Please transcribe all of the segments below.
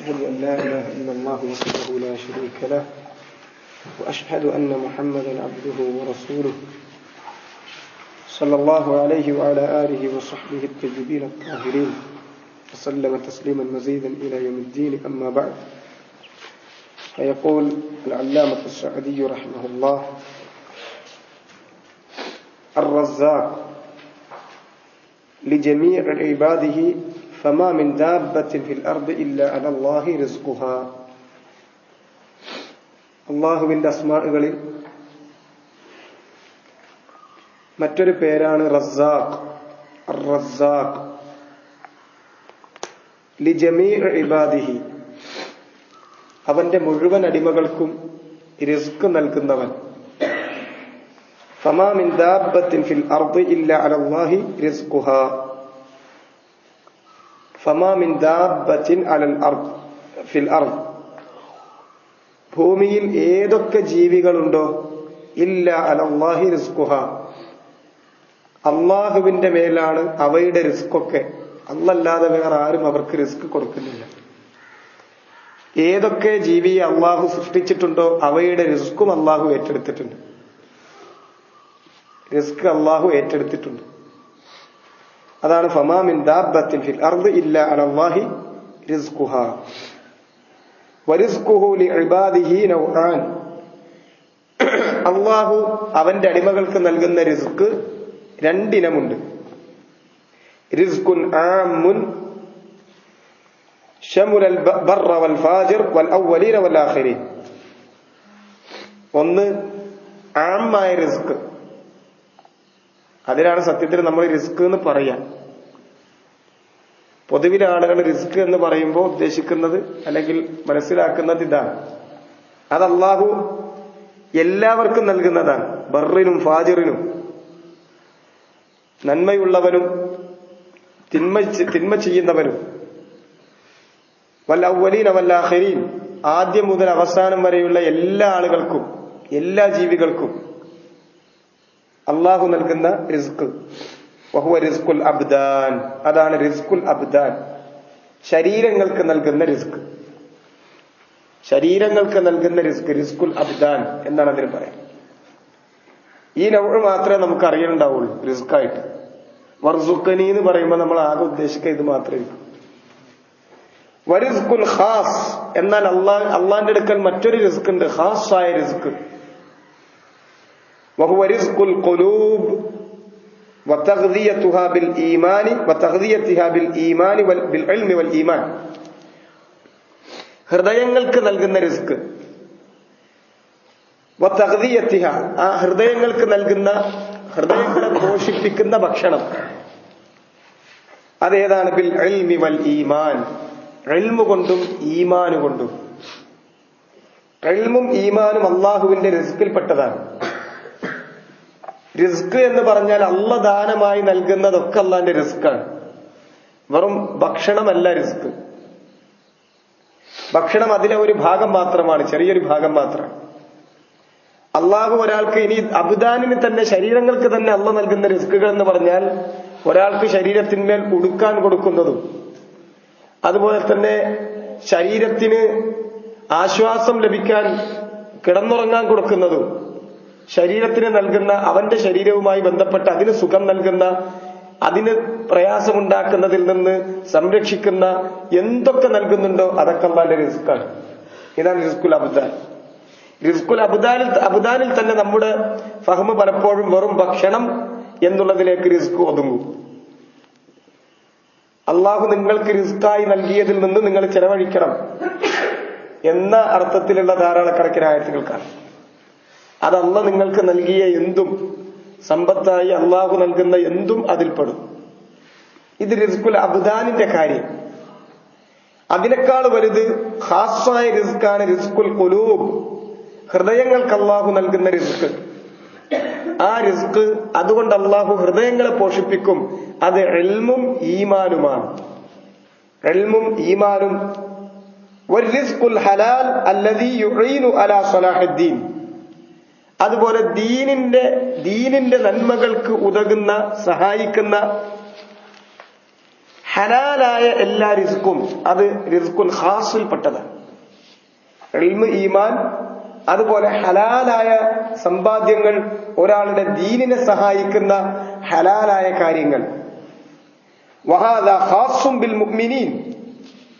أشهد أن لا إله إلا الله وحده لا شريك له وأشهد أن محمدا عبده ورسوله. صلى الله عليه وعلى آله وصحبه الطيبين الطاهرين وسلم تسليما مزيدا إلى يوم الدين أما بعد. فيقول العلامة السعدي رحمه الله الرزاق لجميع عباده فما من دابة في الأرض إلا على الله رزقها അള്ളാഹുവിൻ്റെ അസ്മാകളിൽ മറ്റൊരു പേരാണ് റസാഖ് റസാഖ് ലിജമീ ഇബാദിഹി അവന്റെ മുഴുവൻ അടിമകൾക്കും റിസ്ക് നൽകുന്നവൻ فما من دابة في الأرض إلا على الله ഫമാ മിൻ അലൽ അർദ് ഫിൽ അർദ്. ഭൂമിയിൽ ഏതൊക്കെ ജീവികളുണ്ടോ? ഇല്ല അലല്ലാഹി റിസ്കുഹ അള്ളാഹുവിന്റെ മേലാണ് അവയുടെ റിസ്ക്കൊക്കെ. അന്നല്ലാതെ വേറെ ആരും അവർക്ക് റിസ്ക് കൊടുക്കുന്നില്ല. ഏതൊക്കെ ജീവിയെ അള്ളാഹു സൃഷ്ടിച്ചിട്ടുണ്ടോ അവയുടെ റിസ്ക്കും അള്ളാഹു ഏറ്റെടുത്തിട്ടുണ്ട്. റിസ്ക് അള്ളാഹു ഏറ്റെടുത്തിട്ടുണ്ട്. അതാണ് ഫമാമിൻ ദാബത്തിൻ ഫിൽ അർദ് ഇല്ല അലല്ലാഹി റിസ്ഖുഹ. വരിസ്ഖുഹു ലിഇബാദിഹി നൗആൻ. അല്ലാഹു അവന്റെ അടിമകൾക്ക് നൽകുന്ന റിസ്ക് രണ്ടിനമുണ്ട്. റിസ്ഖുൻ ആമുൻ ഷമുൽ അൽ ബർറ വൽ ഫാജിർ വൽ അവ്വലീന വൽ ആഖിരീൻ. ഒന്ന് ആമായ റിസ്ക് അതിനാണ് സത്യത്തിൽ നമ്മൾ റിസ്ക് എന്ന് പറയാം. പൊതുവിലെ ആളുകൾ റിസ്ക് എന്ന് പറയുമ്പോൾ ഉദ്ദേശിക്കുന്നത് അല്ലെങ്കിൽ മനസ്സിലാക്കുന്നത് ഇതാണ്. അത് അള്ളാഹു എല്ലാവർക്കും നൽകുന്നതാണ്. ബറിനും ഫാജിറിനും. നന്മയുള്ളവനും തിന്മ തിന്മ ചെയ്യുന്നവനും. വല്ല അവലീൻ വല്ല ഹരീൻ ആദ്യം മുതൽ അവസാനം വരെയുള്ള എല്ലാ ആളുകൾക്കും എല്ലാ ജീവികൾക്കും. അള്ളാഹു നൽകുന്ന റിസ്ക്. വഹുവ റിസ്കുൽ അബ്ദാൻ. അതാണ് റിസ്കുൽ അബ്ദാൻ. ശരീരങ്ങൾക്ക് നൽകുന്ന റിസ്ക്. ശരീരങ്ങൾക്ക് നൽകുന്ന റിസ്ക് റിസ്കുൽ അബ്ദാൻ എന്നാണ് അതിന് പറയാം. ഈ നൗഴ് മാത്രമേ നമുക്ക് അറിയലുണ്ടാവുള്ളൂ റിസ്ക് ആയിട്ട് വർസുക്കനി എന്ന് പറയുമ്പോൾ നമ്മൾ ആകെ ഉദ്ദേശിക്കുക ഇത് മാത്രമേ വരിസ്കുൽ ഖാസ്. എന്നാൽ അള്ളാഹ് അള്ളാന്റെ അടുക്കൽ മറ്റൊരു റിസ്ക് ഉണ്ട് ഖാസ് ആയ റിസ്ക്. وهو رزق القلوب وتغذيتها بالإيمان وتغذيتها بالإيمان بالعلم والإيمان ഹൃദയങ്ങൾക്ക് നൽകുന്ന റിസ്ക് വത്തകതിയത്തിഹ ആ ഹൃദയങ്ങൾക്ക് നൽകുന്ന ഹൃദയങ്ങളെ പോഷിപ്പിക്കുന്ന ഭക്ഷണം അതേതാണ് ബിൽ എൽമി വൽ ഈമാൻ എൽമു കൊണ്ടും ഈമാനു കൊണ്ടും എൽമും ഈമാനും അള്ളാഹുവിന്റെ റിസ്കിൽപ്പെട്ടതാണ് റിസ്ക് എന്ന് പറഞ്ഞാൽ അള്ള ദാനമായി നൽകുന്നതൊക്കെ അള്ളാന്റെ റിസ്ക്കാണ്. വെറും ഭക്ഷണമല്ല റിസ്ക്. ഭക്ഷണം അതിലെ ഒരു ഭാഗം മാത്രമാണ് ചെറിയൊരു ഭാഗം മാത്രമാണ്. അള്ളാഹു ഒരാൾക്ക് ഇനി അബുദാനിന് തന്നെ ശരീരങ്ങൾക്ക് തന്നെ അള്ള നൽകുന്ന റിസ്കുകൾ എന്ന് പറഞ്ഞാൽ ഒരാൾക്ക് ശരീരത്തിന്മേൽ ഉടുക്കാൻ കൊടുക്കുന്നതും അതുപോലെ തന്നെ ശരീരത്തിന് ആശ്വാസം ലഭിക്കാൻ കിടന്നുറങ്ങാൻ കൊടുക്കുന്നതും ശരീരത്തിന് നൽകുന്ന അവന്റെ ശരീരവുമായി ബന്ധപ്പെട്ട് അതിന് സുഖം നൽകുന്ന അതിന് പ്രയാസമുണ്ടാക്കുന്നതിൽ നിന്ന് സംരക്ഷിക്കുന്ന എന്തൊക്കെ നൽകുന്നുണ്ടോ അതൊക്കെ അള്ളാന്റെ റിസ്ക്കാണ്. ഇതാണ് റിസ്കുൽ അബുദാൻ റിസ്കുൽ അബുദാനിൽ അബുദാനിൽ തന്നെ നമ്മുടെ ഫഹ്മ് പലപ്പോഴും വെറും ഭക്ഷണം എന്നുള്ളതിലേക്ക് റിസ്ക് ഒതുങ്ങും. അള്ളാഹു നിങ്ങൾക്ക് റിസ്ക്കായി നൽകിയതിൽ നിന്ന് നിങ്ങൾ ചെലവഴിക്കണം. എന്ന അർത്ഥത്തിലുള്ള ധാരാളക്കണക്കിന് ആയത്തുകൾക്കാണ്. അതല്ല നിങ്ങൾക്ക് നൽകിയ എന്തും. സമ്പത്തായി അള്ളാഹു നൽകുന്ന എന്തും അതിൽപ്പെടും. ഇത് റിസ്കുൽ അബ്ദാനിന്റെ കാര്യം. അതിനേക്കാൾ വലുത് ഹാസായ റിസ്ക്കാണ് റിസ്കുൽ കുലൂബ് ഹൃദയങ്ങൾക്ക് അള്ളാഹു നൽകുന്ന റിസ്ക്. ആ റിസ്ക് അതുകൊണ്ട് അള്ളാഹു ഹൃദയങ്ങളെ പോഷിപ്പിക്കും. അത് എൽമും ഈമാനുമാണ്. എൽമും ഈമാനും. ഒരു റിസ്കുൽ ഹലാൽ അല്ലദീ അലാ സലാഹുദ്ദീൻ. അതുപോലെ ദീനിന്റെ ദീനിന്റെ നന്മകൾക്ക് ഉതകുന്ന സഹായിക്കുന്ന ഹലാലായ എല്ലാ റിസ്ക്കും അത് റിസ്ക്കുൻ ഖാസിൽപ്പെട്ടതാണ്. ഇൽമ് ഈമാൻ അതുപോലെ ഹലാലായ സമ്പാദ്യങ്ങൾ ഒരാളുടെ ദീനിനെ സഹായിക്കുന്ന ഹലാലായ കാര്യങ്ങൾ. ബിൽ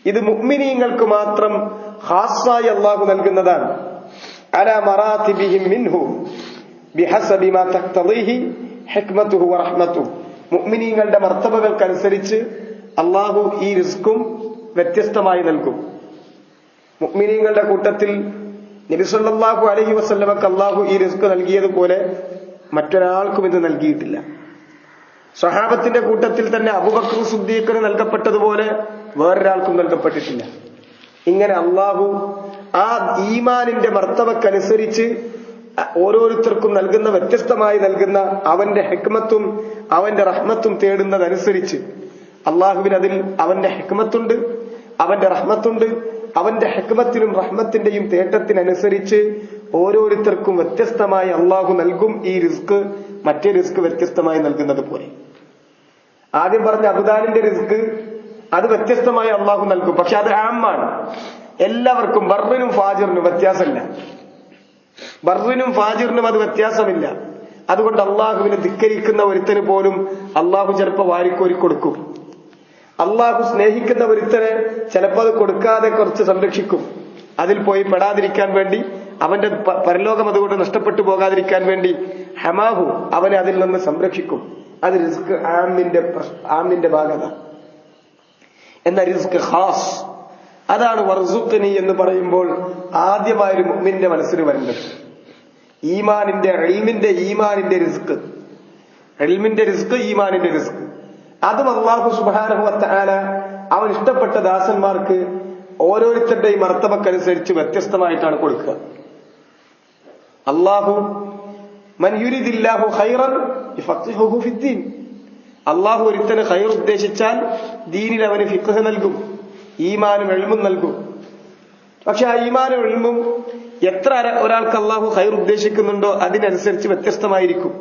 ഇത് മുഅ്മിനീങ്ങൾക്ക് മാത്രം ഹാസായി അള്ളാഹു നൽകുന്നതാണ്. അല മറാത്തിബിഹിം മിൻഹു ബിഹസബി മാ തഖ്തദിഹി ഹിക്മത്തുഹു വറഹ്മത്തുഹു മുഅ്മിനീങ്ങളുടെ മർത്തബകൾക്കനുസരിച്ച് അള്ളാഹു ഈ റിസ്ക്കും വ്യത്യസ്തമായി നൽകും. മുഅ്മിനീങ്ങളുടെ കൂട്ടത്തിൽ നബിസല്ലാഹു അലഹി വസ്ല്ലമക്ക് അള്ളാഹു ഈ റിസ്ക് നൽകിയതുപോലെ മറ്റൊരാൾക്കും ഇത് നൽകിയിട്ടില്ല. സ്വഹാബത്തിന്റെ കൂട്ടത്തിൽ തന്നെ അബുബക്കർ സുദ്ദീഖിന് നൽകപ്പെട്ടതുപോലെ വേറൊരാൾക്കും നൽകപ്പെട്ടിട്ടില്ല. ഇങ്ങനെ അള്ളാഹു ആ ഈമാനിന്റെ മർത്തവക്കനുസരിച്ച് ഓരോരുത്തർക്കും നൽകുന്ന വ്യത്യസ്തമായി നൽകുന്ന അവന്റെ ഹെക്മത്തും അവന്റെ റഹ്മത്തും തേടുന്നതനുസരിച്ച് അള്ളാഹുവിന് അതിൽ അവന്റെ ഹെക്മത്തുണ്ട് അവന്റെ റഹ്മത്തുണ്ട് അവന്റെ ഹെക്മത്തിനും റഹ്മത്തിന്റെയും തേട്ടത്തിനനുസരിച്ച് ഓരോരുത്തർക്കും വ്യത്യസ്തമായി അള്ളാഹു നൽകും ഈ റിസ്ക് മറ്റേ റിസ്ക് വ്യത്യസ്തമായി നൽകുന്നത് പോലെ. ആദ്യം പറഞ്ഞ അബുദാനിന്റെ റിസ്ക് അത് വ്യത്യസ്തമായി അള്ളാഹു നൽകും പക്ഷെ അത് ആമാണ്. എല്ലാവർക്കും ബർറിനും ഫാജിറിനും വ്യത്യാസമില്ല. ബർറിനും ഫാജിറിനും അത് വ്യത്യാസമില്ല. അതുകൊണ്ട് അള്ളാഹുവിനെ ധിക്കരിക്കുന്ന ഒരുത്തന് പോലും അള്ളാഹു ചിലപ്പോ വാരിക്കോരി കൊടുക്കും. അള്ളാഹു സ്നേഹിക്കുന്ന ഒരുത്തനെ ചിലപ്പോൾ അത് കൊടുക്കാതെ കുറച്ച് സംരക്ഷിക്കും. അതിൽ പോയി പെടാതിരിക്കാൻ വേണ്ടി അവന്റെ പരലോകം അതുകൊണ്ട് നഷ്ടപ്പെട്ടു പോകാതിരിക്കാൻ വേണ്ടി ഹമാഹു അവനെ അതിൽ നിന്ന് സംരക്ഷിക്കും. അത് റിസ്ക് ആമിന്റെ ആമിന്റെ ഭാഗത. എന്ന റിസ്ക് ഖാസ് അതാണ് വർസുത്തനി എന്ന് പറയുമ്പോൾ ആദ്യമായ ഒരു മുമ്മിന്റെ മനസ്സിൽ വരുന്നത്. ഈമാനിന്റെ എൽമിന്റെ ഈമാനിന്റെ റിസ്ക്. എൽമിന്റെ റിസ്ക് ഈമാനിന്റെ റിസ്ക്. അതും അള്ളാഹു സുബാനഹുവത്താല അവൻ ഇഷ്ടപ്പെട്ട ദാസന്മാർക്ക് ഓരോരുത്തരുടെയും മർത്തവക്കനുസരിച്ച് വ്യത്യസ്തമായിട്ടാണ് കൊടുക്കുക. അള്ളാഹു മൻ ഹൈറൻ ഫിദ്ദീൻ. അള്ളാഹു ഒരുത്തന് ഹൈർ ഉദ്ദേശിച്ചാൽ ദീനിൽ അവന് ഫിഖ് നൽകും. ഈമാനും എഴുമും നൽകും. പക്ഷെ ആ ഈമാനും എഴുമും എത്ര ഒരാൾക്ക് അള്ളാഹു ഹൈർ ഉദ്ദേശിക്കുന്നുണ്ടോ അതിനനുസരിച്ച് വ്യത്യസ്തമായിരിക്കും.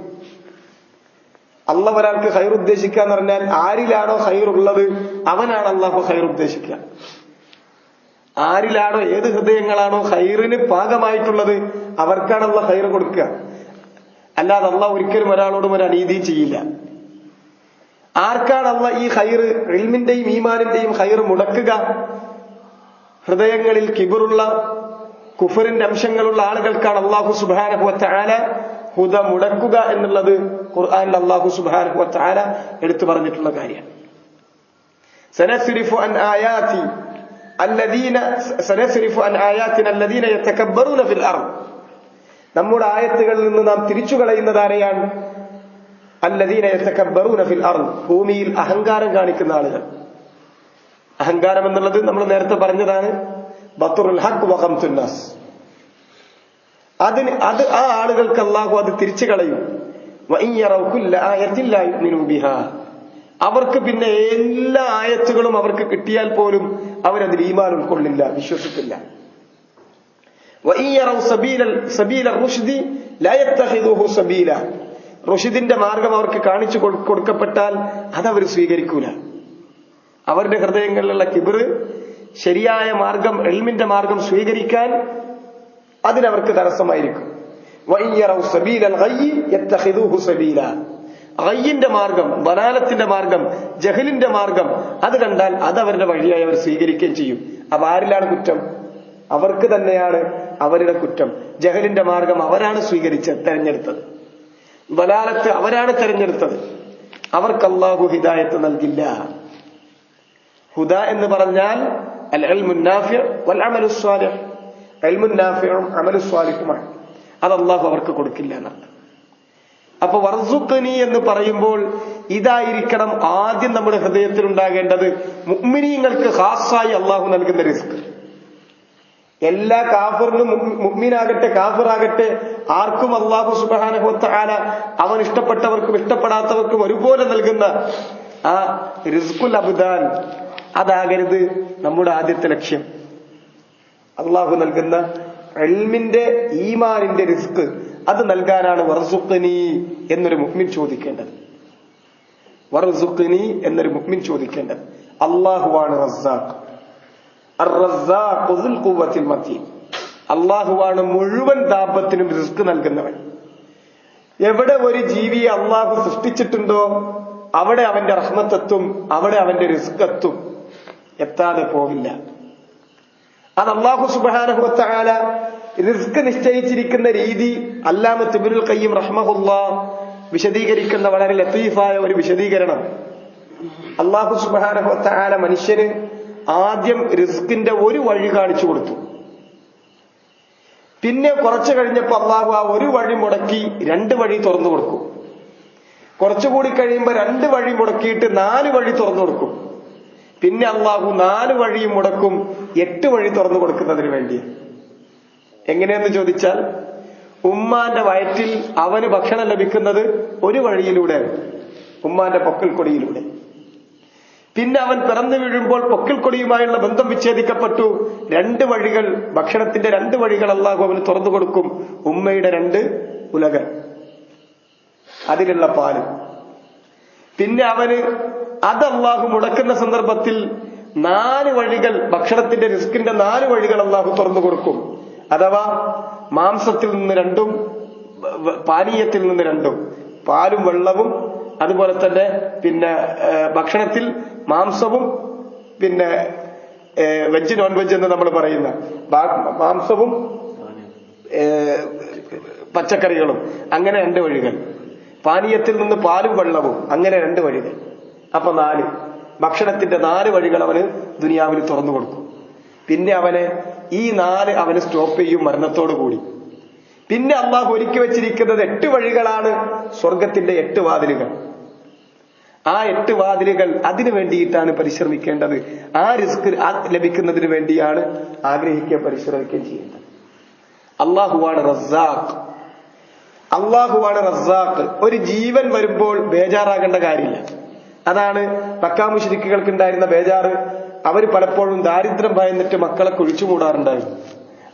അല്ല ഒരാൾക്ക് ഹൈർ ഉദ്ദേശിക്കുക എന്ന് പറഞ്ഞാൽ ആരിലാണോ ഹൈർ ഉള്ളത് അവനാണ് അള്ളാഹു ഹൈർ ഉദ്ദേശിക്കുക. ആരിലാണോ ഏത് ഹൃദയങ്ങളാണോ ഹൈറിന് പാകമായിട്ടുള്ളത് അവർക്കാണ് അള്ള ഹൈർ കൊടുക്കുക. അല്ലാതെ അള്ളാഹ് ഒരിക്കലും ഒരാളോടും ഒരു അനീതി ചെയ്യില്ല. ആർക്കാണല്ല ഈ ഹൈറ് ഇൽമിന്റെയും ഈമാനിന്റെയും ഹൈറ് മുടക്കുക? ഹൃദയങ്ങളിൽ കിബുറുള്ള കുഫറിന്റെ അംശങ്ങളുള്ള ആളുകൾക്കാണ് അള്ളാഹു സുബാനഹുവത്താന ഹുദ മുടക്കുക എന്നുള്ളത് ഖുർആാനിൽ അള്ളാഹു സുബാനഹുവത്താന എടുത്തു പറഞ്ഞിട്ടുള്ള കാര്യമാണ് സനസുരിഫു അൻ ആയാതി ഫിൽ അർദ്. നമ്മുടെ ആയത്തുകളിൽ നിന്ന് നാം തിരിച്ചു കളയുന്നത് ആരെയാണ്? അല്ലദീന ഫിൽ അർദ്. ഭൂമിയിൽ അഹങ്കാരം കാണിക്കുന്ന ആളുകൾ. അഹങ്കാരം എന്നുള്ളത് നമ്മൾ നേരത്തെ പറഞ്ഞതാണ്. ബത്തുറുൽ ഹഖ് വഖംതുന്നാസ് അതിന് അത് ആ ആളുകൾക്ക് അള്ളാഹു അത് തിരിച്ചു കളയും. അവർക്ക് പിന്നെ എല്ലാ ആയത്തുകളും അവർക്ക് കിട്ടിയാൽ പോലും അവരതിൽ ഈമാനും ഉൾക്കൊള്ളില്ല വിശ്വസിക്കില്ല. സബീല സബീല. റുഷ്ദിന്റെ മാർഗം അവർക്ക് കാണിച്ചു കൊടു- കൊടുക്കപ്പെട്ടാൽ അതവർ സ്വീകരിക്കൂല. അവരുടെ ഹൃദയങ്ങളിലുള്ള കിബിറ് ശരിയായ മാർഗം എൽമിന്റെ മാർഗം സ്വീകരിക്കാൻ അതിനവർക്ക് തടസ്സമായിരിക്കും. മാർഗം ബനാലത്തിന്റെ മാർഗം ജഹലിന്റെ മാർഗം അത് കണ്ടാൽ അത് അവരുടെ വഴിയായി അവർ സ്വീകരിക്കുകയും ചെയ്യും. അപ്പൊ ആരിലാണ് കുറ്റം? അവർക്ക് തന്നെയാണ് അവരുടെ കുറ്റം. ജഹലിന്റെ മാർഗം അവരാണ് സ്വീകരിച്ചത് തെരഞ്ഞെടുത്തത്. ബലാലത്ത് അവരാണ് തെരഞ്ഞെടുത്തത്. അവർക്ക് അള്ളാഹു ഹിദായത്ത് നൽകില്ല. ഹുദ എന്ന് പറഞ്ഞാൽ അൽ വൽ അമലു സ്വാലിഹ്. അൽമുന്നാഫിറും അമലു അത് അള്ളാഹു അവർക്ക് കൊടുക്കില്ല എന്നാണ്. അപ്പൊ വർസുഖനി എന്ന് പറയുമ്പോൾ ഇതായിരിക്കണം ആദ്യം നമ്മുടെ ഹൃദയത്തിൽ ഉണ്ടാകേണ്ടത് മുഅ്മിനീങ്ങൾക്ക് ഹാസായി അള്ളാഹു നൽകുന്ന റിസ്ക്. എല്ലാ കാഫറിനും മുഗ്മിനാകട്ടെ കാഫിറാകട്ടെ ആർക്കും അള്ളാഹു സുബാനഹുത്താല അവൻ ഇഷ്ടപ്പെട്ടവർക്കും ഇഷ്ടപ്പെടാത്തവർക്കും ഒരുപോലെ നൽകുന്ന ആ റിസ്കുൽ അബുദാൻ അതാകരുത് നമ്മുടെ ആദ്യത്തെ ലക്ഷ്യം. അള്ളാഹു നൽകുന്ന എൽമിന്റെ ഈമാനിന്റെ റിസ്ക് അത് നൽകാനാണ് വർസുഖനി എന്നൊരു മുഹ്മിൻ ചോദിക്കേണ്ടത്. വർസുഖനി എന്നൊരു മുഹ്മിൻ ചോദിക്കേണ്ടത്. അള്ളാഹുവാണ് റസാഖ്. ദുൽ മത്തീൻ അള്ളാഹുവാണ് മുഴുവൻ താപത്തിനും റിസ്ക് നൽകുന്നവൻ. എവിടെ ഒരു ജീവിയെ അള്ളാഹു സൃഷ്ടിച്ചിട്ടുണ്ടോ അവിടെ അവന്റെ റഹ്മത്തെത്തും അവിടെ അവന്റെ റിസ്ക് എത്തും എത്താതെ പോവില്ല. അത് അള്ളാഹു സുബാനഹുല റിസ്ക് നിശ്ചയിച്ചിരിക്കുന്ന രീതി അല്ലാമ തിബുൽ കയ്യും റഹ്മഹുല്ല വിശദീകരിക്കുന്ന വളരെ ലത്തീഫായ ഒരു വിശദീകരണം. അള്ളാഹു സുബാനഹുല മനുഷ്യന് ആദ്യം റിസ്കിന്റെ ഒരു വഴി കാണിച്ചു കൊടുത്തു. പിന്നെ കുറച്ചു കഴിഞ്ഞപ്പോ അള്ളാഹു ആ ഒരു വഴി മുടക്കി രണ്ട് വഴി തുറന്നു കൊടുക്കും. കുറച്ചുകൂടി കഴിയുമ്പോ രണ്ട് വഴി മുടക്കിയിട്ട് നാല് വഴി തുറന്നു കൊടുക്കും. പിന്നെ അള്ളാഹു നാല് വഴിയും മുടക്കും എട്ട് വഴി തുറന്നു കൊടുക്കുന്നതിന് വേണ്ടി. എങ്ങനെയെന്ന് ചോദിച്ചാൽ ഉമ്മാന്റെ വയറ്റിൽ അവന് ഭക്ഷണം ലഭിക്കുന്നത് ഒരു വഴിയിലൂടെ ഉമ്മാന്റെ പൊക്കൽ കൊടിയിലൂടെ പിന്നെ അവൻ പിറന്നു വീഴുമ്പോൾ പൊക്കിൾക്കൊടിയുമായുള്ള ബന്ധം വിച്ഛേദിക്കപ്പെട്ടു. രണ്ട് വഴികൾ ഭക്ഷണത്തിന്റെ രണ്ട് വഴികൾ അള്ളാഹു അവന് തുറന്നു കൊടുക്കും. ഉമ്മയുടെ രണ്ട് ഉലകൾ. അതിലുള്ള പാൽ. പിന്നെ അവന് അത് അള്ളാഹു മുടക്കുന്ന സന്ദർഭത്തിൽ നാല് വഴികൾ ഭക്ഷണത്തിന്റെ റിസ്കിന്റെ നാല് വഴികൾ അള്ളാഹു തുറന്നു കൊടുക്കും. അഥവാ മാംസത്തിൽ നിന്ന് രണ്ടും പാനീയത്തിൽ നിന്ന് രണ്ടും. പാലും വെള്ളവും അതുപോലെ തന്നെ പിന്നെ ഭക്ഷണത്തിൽ മാംസവും പിന്നെ വെജ് നോൺ വെജ് എന്ന് നമ്മൾ പറയുന്ന മാംസവും പച്ചക്കറികളും. അങ്ങനെ രണ്ട് വഴികൾ. പാനീയത്തിൽ നിന്ന് പാലും വെള്ളവും. അങ്ങനെ രണ്ട് വഴികൾ. അപ്പൊ നാല്. ഭക്ഷണത്തിന്റെ നാല് വഴികൾ അവന് ദുനിയാവിൽ തുറന്നു കൊടുക്കും പിന്നെ അവനെ ഈ നാല് അവന് സ്റ്റോപ്പ് ചെയ്യും മരണത്തോടു കൂടി. പിന്നെ അള്ളാഹു ഒരുക്കി വെച്ചിരിക്കുന്നത് എട്ട് വഴികളാണ് സ്വർഗത്തിന്റെ എട്ട് വാതിലുകൾ. ആ എട്ട് വാതിലുകൾ അതിനു വേണ്ടിയിട്ടാണ് പരിശ്രമിക്കേണ്ടത്. ആ റിസ്ക് ലഭിക്കുന്നതിന് വേണ്ടിയാണ് ആഗ്രഹിക്കുക പരിശ്രമിക്കുകയും ചെയ്യേണ്ടത് അള്ളാഹുവാണ് റസാഖ്. അള്ളാഹുവാണ് റസാഖ്. ഒരു ജീവൻ വരുമ്പോൾ ബേജാറാകേണ്ട കാര്യമില്ല. അതാണ് മക്കാമുഷിരിക്കുകൾക്ക് ഉണ്ടായിരുന്ന ബേജാറ്. അവർ പലപ്പോഴും ദാരിദ്ര്യം ഭയന്നിട്ട് മക്കളെ കുഴിച്ചുകൂടാറുണ്ടായിരുന്നു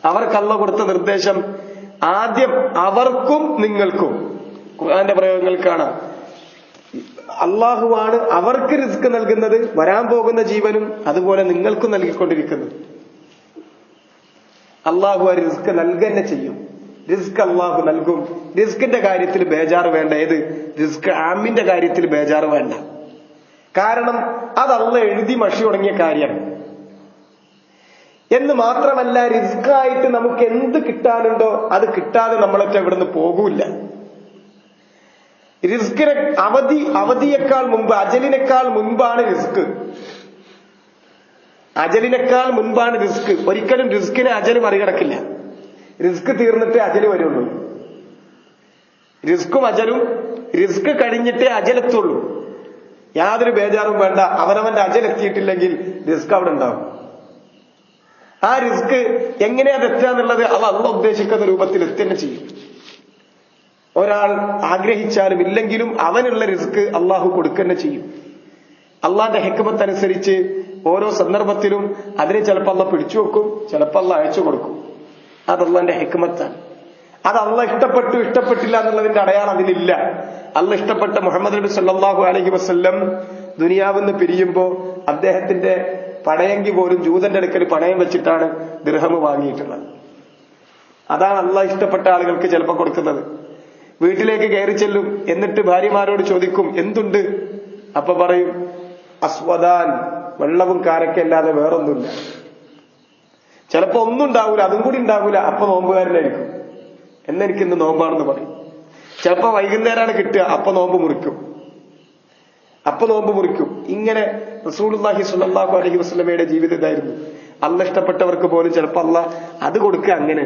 അവർക്കല്ല കൊടുത്ത നിർദ്ദേശം ആദ്യം അവർക്കും നിങ്ങൾക്കും. ഖുർആന്റെ പ്രയോഗങ്ങൾ കാണാം. അള്ളാഹുവാണ് അവർക്ക് റിസ്ക് നൽകുന്നത് വരാൻ പോകുന്ന ജീവനും അതുപോലെ നിങ്ങൾക്കും നൽകിക്കൊണ്ടിരിക്കുന്നത്. അള്ളാഹു ആ റിസ്ക് നൽകന്നെ ചെയ്യും. റിസ്ക് അള്ളാഹു നൽകും. റിസ്കിന്റെ കാര്യത്തിൽ ബേജാറ് വേണ്ട. ഏത്? റിസ്ക് ആമിന്റെ കാര്യത്തിൽ ബേജാറ് വേണ്ട. കാരണം അതല്ല എഴുതി മഷി തുടങ്ങിയ കാര്യം എന്ന് മാത്രമല്ല റിസ്ക് ആയിട്ട് നമുക്ക് എന്ത് കിട്ടാനുണ്ടോ അത് കിട്ടാതെ നമ്മളൊക്കെ ഇവിടുന്ന് പോകൂല റിസ്കിനെ അവധി അവധിയേക്കാൾ മുമ്പ് അജലിനേക്കാൾ മുൻപാണ് റിസ്ക്. അജലിനേക്കാൾ മുൻപാണ് റിസ്ക്. ഒരിക്കലും റിസ്കിനെ അജൽ മറികടക്കില്ല. റിസ്ക് തീർന്നിട്ടേ അജൽ വരുള്ളൂ. റിസ്ക്കും അജലും റിസ്ക് കഴിഞ്ഞിട്ടേ അജലെത്തുള്ളൂ. യാതൊരു ബേജാറും വേണ്ട. അവനവന്റെ അജലെത്തിയിട്ടില്ലെങ്കിൽ റിസ്ക് അവിടെ ഉണ്ടാവും. ആ റിസ്ക് എങ്ങനെയാ എന്നുള്ളത് അവ അള്ള ഉദ്ദേശിക്കുന്ന രൂപത്തിൽ എത്തന്നെ ചെയ്യും. ഒരാൾ ആഗ്രഹിച്ചാലും ഇല്ലെങ്കിലും അവനുള്ള റിസ്ക് അള്ളാഹു കൊടുക്കന്നെ ചെയ്യും. അള്ളാന്റെ ഹെക്കുമത്ത് അനുസരിച്ച് ഓരോ സന്ദർഭത്തിലും അതിനെ ചിലപ്പോൾ അള്ള പിടിച്ചു വെക്കും ചിലപ്പോൾ അള്ള അയച്ചു കൊടുക്കും. അത് അള്ളാന്റെ ഹെക്കുമത്താണ് അത് അള്ള ഇഷ്ടപ്പെട്ടു ഇഷ്ടപ്പെട്ടില്ല എന്നുള്ളതിന്റെ അടയാളം അതിലില്ല. അള്ള ഇഷ്ടപ്പെട്ട മുഹമ്മദ് നബി സല്ലാഹു അലഹി വസ്ല്ലം ദുനിയാവെന്ന് പിരിയുമ്പോ അദ്ദേഹത്തിന്റെ പണയങ്കി പോലും ജൂതന്റെ അടുക്കൽ പണയം വെച്ചിട്ടാണ് ദൃഹമ് വാങ്ങിയിട്ടുള്ളത്. അതാണ് അള്ള ഇഷ്ടപ്പെട്ട ആളുകൾക്ക് ചിലപ്പോൾ കൊടുക്കുന്നത്. വീട്ടിലേക്ക് കയറി ചെല്ലും. എന്നിട്ട് ഭാര്യമാരോട് ചോദിക്കും എന്തുണ്ട്? അപ്പൊ പറയും അസ്വദാൻ വെള്ളവും കാരക്കല്ലാതെ വേറൊന്നുമില്ല. ചിലപ്പോ ഒന്നും ഉണ്ടാവൂല അതും കൂടി ഉണ്ടാവൂല അപ്പൊ നോമ്പുകാരനായിരിക്കും. എന്നെനിക്ക് ഇന്ന് നോമ്പാണെന്ന് പറയും. ചിലപ്പോ വൈകുന്നേരമാണ് കിട്ടുക അപ്പൊ നോമ്പ് മുറിക്കും. അപ്പൊ നോമ്പ് മുറിക്കും. ഇങ്ങനെ റസൂലുള്ളാഹി സുല്ലാഹു അലഹി വസ്ലമയുടെ ജീവിതം ഇതായിരുന്നു. അല്ല ഇഷ്ടപ്പെട്ടവർക്ക് പോലും ചിലപ്പോ അല്ല അത് കൊടുക്കുക അങ്ങനെ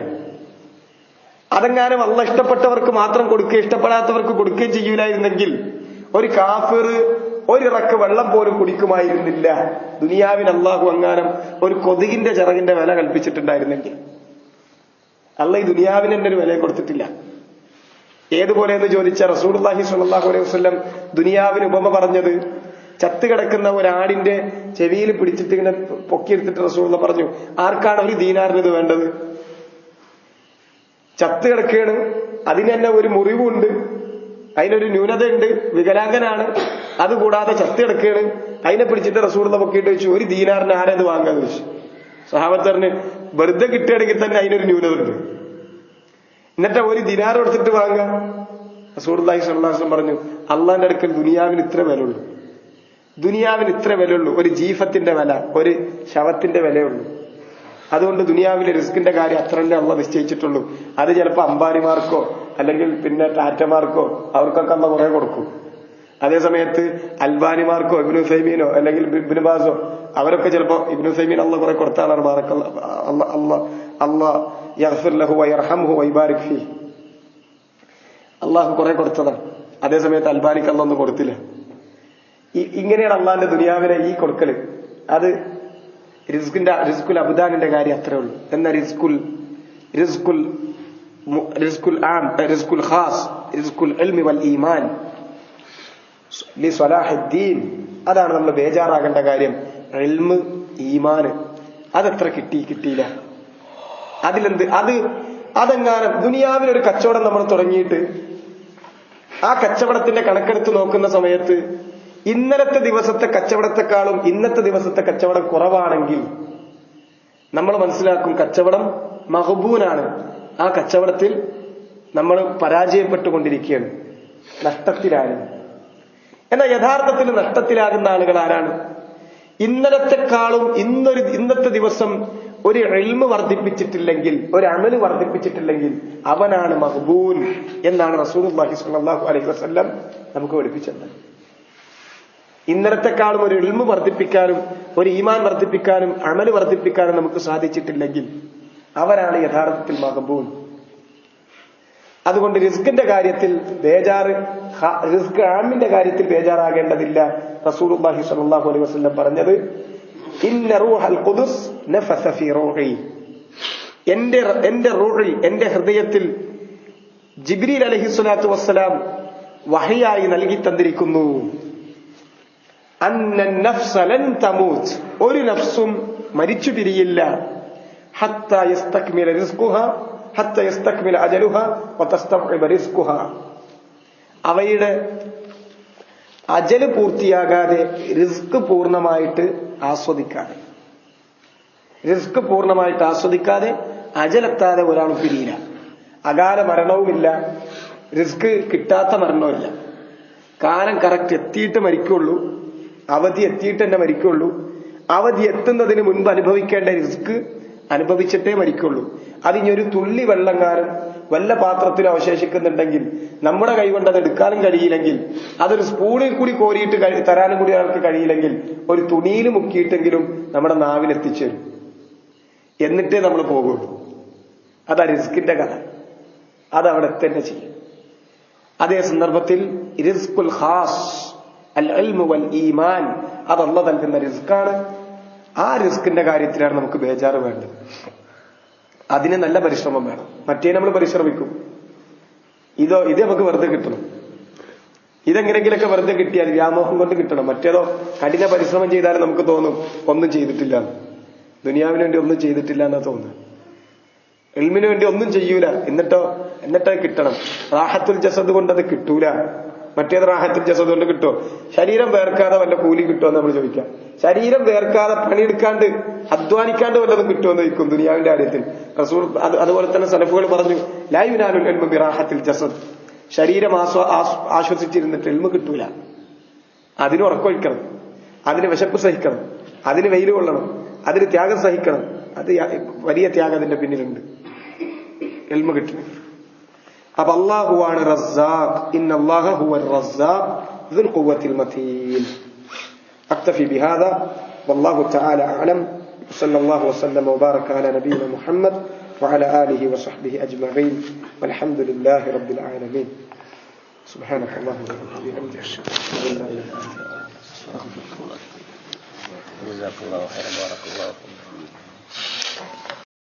അതെങ്ങാനും അല്ല ഇഷ്ടപ്പെട്ടവർക്ക് മാത്രം കൊടുക്കുക ഇഷ്ടപ്പെടാത്തവർക്ക് കൊടുക്കുകയും ചെയ്യൂലായിരുന്നെങ്കിൽ ഒരു കാഫിർ ഒരിറക്ക് വെള്ളം പോലും കുടിക്കുമായിരുന്നില്ല. ദുനിയാവിന് അള്ളാഹു അങ്ങാനം ഒരു കൊതുകിന്റെ ചിറകിന്റെ വില കൽപ്പിച്ചിട്ടുണ്ടായിരുന്നെങ്കിൽ. അല്ല ഈ ദുനിയാവിന് തന്നെ ഒരു വില കൊടുത്തിട്ടില്ല. ഏതുപോലെ എന്ന് ചോദിച്ച റസൂർലാഹി സുല്ലാഹു അലൈഹി വസല്ലം ദുനിയാവിന് ഉപമ പറഞ്ഞത് ചത്ത് കിടക്കുന്ന ഒരാടിന്റെ ചെവിയിൽ പിടിച്ചിട്ട് ഇങ്ങനെ പൊക്കിയെടുത്തിട്ട് റസൂള്ള പറഞ്ഞു ആർക്കാണ് ഒരു ദീനാറിന് ഇത് വേണ്ടത്? ചത്ത് കിടക്കുകയാണ്. അതിന് തന്നെ ഒരു മുറിവുണ്ട്. അതിനൊരു ന്യൂനതയുണ്ട്. വികലാംഗനാണ്. അതുകൂടാതെ കിടക്കുകയാണ്. അതിനെ പിടിച്ചിട്ട് റസൂർന്ന് പൊക്കിയിട്ട് വെച്ചു. ഒരു ദീനാറിന് ആരത് വാങ്ങാൻ വെച്ചു സഹാബത്തറിന് വെറുതെ കിട്ടുകയാണെങ്കിൽ തന്നെ അതിനൊരു ന്യൂനത ഉണ്ട് എന്നിട്ട് ഒരു ദിനാർ എടുത്തിട്ട് വാങ്ങുക. റസൂർലാഹി സ്വല്ലാസ്ലം പറഞ്ഞു അള്ളാന്റെ അടുക്കൽ ദുനിയാവിന് ഇത്ര വിലയുള്ളൂ. ദുനിയാവിന് ഇത്ര വിലയുള്ളൂ. ഒരു ജീഫത്തിന്റെ വില ഒരു ശവത്തിന്റെ വിലയുള്ളൂ. അതുകൊണ്ട് ദുനിയാവിലെ റിസ്കിന്റെ കാര്യം അത്ര തന്നെ അള്ള നിശ്ചയിച്ചിട്ടുള്ളൂ. അത് ചിലപ്പോൾ അംബാനിമാർക്കോ അല്ലെങ്കിൽ പിന്നെ ടാറ്റമാർക്കോ അവർക്കൊക്കെ അള്ള കുറെ കൊടുക്കും. അതേസമയത്ത് അൽബാനിമാർക്കോ ഇബിനു സൈമീനോ അല്ലെങ്കിൽ ഇബിനു ബാസോ അവരൊക്കെ ചിലപ്പോ ഇബിനു സൈമീൻ അള്ള കുറെ കൊടുത്ത ആളാണ്. മാറക്ക അല്ല അല്ല അല്ല യഗ്ഫിർ ലഹു വയർഹംഹു വൈബാരിക് ഫീ അള്ളാഹു കുറെ കൊടുത്തതാണ് അതേസമയത്ത് അൽബാനിക്ക് അള്ളൊന്നും കൊടുത്തില്ല. ഇങ്ങനെയാണ് അള്ളാഹിന്റെ ദുനിയാവിനെ ഈ കൊടുക്കൽ. അത് റിസ്കിന്റെ റിസ്കുൽ അബുദാനിന്റെ കാര്യം അത്രേ ഉള്ളൂ. എന്നാൽ റിസ്കുൽ റിസ്കുൽ റിസ്കുൽ ആം റിസ്കുൽ ഖാസ് റിസ്കുൽ ഇൽമി വൽ ഈമാൻ. സ്വലാഹുദ്ദീൻ. അതാണ് നമ്മൾ ബേജാറാകേണ്ട കാര്യം. എൽമ് ഈമാന് അതെത്ര കിട്ടി കിട്ടിയില്ല. അതിലെന്ത് അത് അതെങ്ങാനും ദുനിയാവിലൊരു കച്ചവടം നമ്മൾ തുടങ്ങിയിട്ട് ആ കച്ചവടത്തിന്റെ കണക്കെടുത്ത് നോക്കുന്ന സമയത്ത് ഇന്നലത്തെ ദിവസത്തെ കച്ചവടത്തെക്കാളും ഇന്നത്തെ ദിവസത്തെ കച്ചവടം കുറവാണെങ്കിൽ നമ്മൾ മനസ്സിലാക്കും കച്ചവടം മഹബൂനാണ്. ആ കച്ചവടത്തിൽ നമ്മൾ പരാജയപ്പെട്ടുകൊണ്ടിരിക്കുകയാണ്. നഷ്ടത്തിലാണ്. എന്നാൽ യഥാർത്ഥത്തിൽ നഷ്ടത്തിലാകുന്ന ആളുകൾ ആരാണ്? ഇന്നലത്തെക്കാളും ഇന്നൊരു ഇന്നത്തെ ദിവസം ഒരു എൽമ് വർദ്ധിപ്പിച്ചിട്ടില്ലെങ്കിൽ ഒരു അമൽ വർദ്ധിപ്പിച്ചിട്ടില്ലെങ്കിൽ അവനാണ് മഹബൂൻ എന്നാണ് സ്വല്ലല്ലാഹു അലൈഹി വസല്ലം നമുക്ക് പഠിപ്പിച്ചത്. ഇന്നലത്തെക്കാളും ഒരു എൽമ് വർദ്ധിപ്പിക്കാനും ഒരു ഈമാൻ വർദ്ധിപ്പിക്കാനും അമൽ വർദ്ധിപ്പിക്കാനും നമുക്ക് സാധിച്ചിട്ടില്ലെങ്കിൽ അവരാണ് യഥാർത്ഥത്തിൽ മകബൂൺ അതുകൊണ്ട് റിസ്കിന്റെ കാര്യത്തിൽ ബേജാറ് റിസ്ക് ആമിന്റെ കാര്യത്തിൽ ബേജാറാകേണ്ടതില്ല. റസൂലുള്ളാഹി സ്വല്ലല്ലാഹു അലൈഹി വസ്ലം പറഞ്ഞത് എന്റെ എന്റെ റൂഹിൽ എന്റെ ഹൃദയത്തിൽ ജിബ്രീൽ അലഹി സ്വലാത്തു വസ്സലാം വഹയായി നൽകി തന്നിരിക്കുന്നു. അന്ന നഫ്സ ലൻ തമൂത്ത്. ഒരു നഫ്സും മരിച്ചു പിരിയില്ല. അവയുടെ അജൽ പൂർത്തിയാകാതെ റിസ്ക് പൂർണമായിട്ട് ആസ്വദിക്കാതെ. റിസ്ക് പൂർണമായിട്ട് ആസ്വദിക്കാതെ അജലെത്താതെ ഒരാൾ പിരിയില്ല. അകാല മരണവുമില്ല. റിസ്ക് കിട്ടാത്ത മരണവുമില്ല. കാലം കറക്റ്റ് എത്തിയിട്ട് മരിക്കുള്ളൂ. അവധി എത്തിയിട്ട് തന്നെ മരിക്കുള്ളൂ. അവധി എത്തുന്നതിന് മുൻപ് അനുഭവിക്കേണ്ട റിസ്ക് അനുഭവിച്ചിട്ടേ മരിക്കുള്ളൂ. അതിനൊരു തുള്ളി വെള്ളങ്ങാനും വല്ല പാത്രത്തിൽ അവശേഷിക്കുന്നുണ്ടെങ്കിൽ നമ്മുടെ കൈകൊണ്ട് അത് എടുക്കാനും കഴിയില്ലെങ്കിൽ അതൊരു സ്പൂണിൽ കൂടി കോരിയിട്ട് തരാനും കൂടി ഒരാൾക്ക് കഴിയില്ലെങ്കിൽ ഒരു തുണിയിൽ മുക്കിയിട്ടെങ്കിലും നമ്മുടെ നാവിലെത്തിച്ചേരും എന്നിട്ടേ നമ്മൾ പോകുള്ളൂ. അതാ റിസ്കിന്റെ കഥ. അത് അവിടെ തന്നെ ചെയ്യും. അതേ സന്ദർഭത്തിൽ റിസ്കുൽ ഖാസ് അൽ വൽ ഈമാൻ. അത് അള്ള നൽകുന്ന റിസ്ക്കാണ്. ആ റിസ്കിന്റെ കാര്യത്തിലാണ് നമുക്ക് ബേജാറ് വേണ്ടത്. അതിന് നല്ല പരിശ്രമം വേണം. മറ്റേ നമ്മൾ പരിശ്രമിക്കും. ഇതോ ഇത് നമുക്ക് വെറുതെ കിട്ടണം. ഇതെങ്ങനെങ്കിലൊക്കെ വെറുതെ കിട്ടിയാൽ വ്യാമോഹം കൊണ്ട് കിട്ടണം. മറ്റേതോ കഠിന പരിശ്രമം ചെയ്താലും നമുക്ക് തോന്നും ഒന്നും ചെയ്തിട്ടില്ല. ദുനിയാവിന് വേണ്ടി ഒന്നും ചെയ്തിട്ടില്ല എന്നാ തോന്നുന്നത്. എൽമിന് വേണ്ടി ഒന്നും ചെയ്യൂല. എന്നിട്ടോ എന്നിട്ടത് കിട്ടണം. റാഹത്തുൽ ജസദ് കൊണ്ട് അത് കിട്ടൂല. മറ്റേത് റാഹത്തിൽ ജസദ് കൊണ്ട് കിട്ടുമോ? ശരീരം വേർക്കാതെ വല്ല കൂലി കിട്ടുമോ നമ്മൾ ചോദിക്കാം. ശരീരം വേർക്കാതെ പണിയെടുക്കാണ്ട് അധ്വാനിക്കാണ്ട് വല്ലതും കിട്ടുമെന്ന് ചോദിക്കും ദുനിയാവിന്റെ കാര്യത്തിൽ റസൂൽ അതുപോലെ തന്നെ സലഫുകൾ പറഞ്ഞു ലായുനാനുൽ എൽമു ബിറാഹത്തിൽ ജസദ്. ശരീരം ആശ്വസിച്ചിരുന്നിട്ട് എൽമ കിട്ടൂല. അതിന് ഉറക്കൊഴിക്കണം. അതിന് വിശപ്പ് സഹിക്കണം. അതിന് വെയിൽ കൊള്ളണം. അതിന് ത്യാഗം സഹിക്കണം. അത് വലിയ ത്യാഗം അതിന്റെ പിന്നിലുണ്ട് എൽമ أب الله هو الرزاق. إن الله هو الرزاق ذو القوة المتين. أكتفي بهذا. والله تعالى أعلم. صلى الله وسلم وبارك على نبينا محمد وعلى آله وصحبه أجمعين. والحمد لله رب العالمين. سبحانك اللهم وبحمدك. أشهد أن لا إله إلا أنت أستغفرك وأتوب إليك جزاك الله خيرا. بارك الله فيكم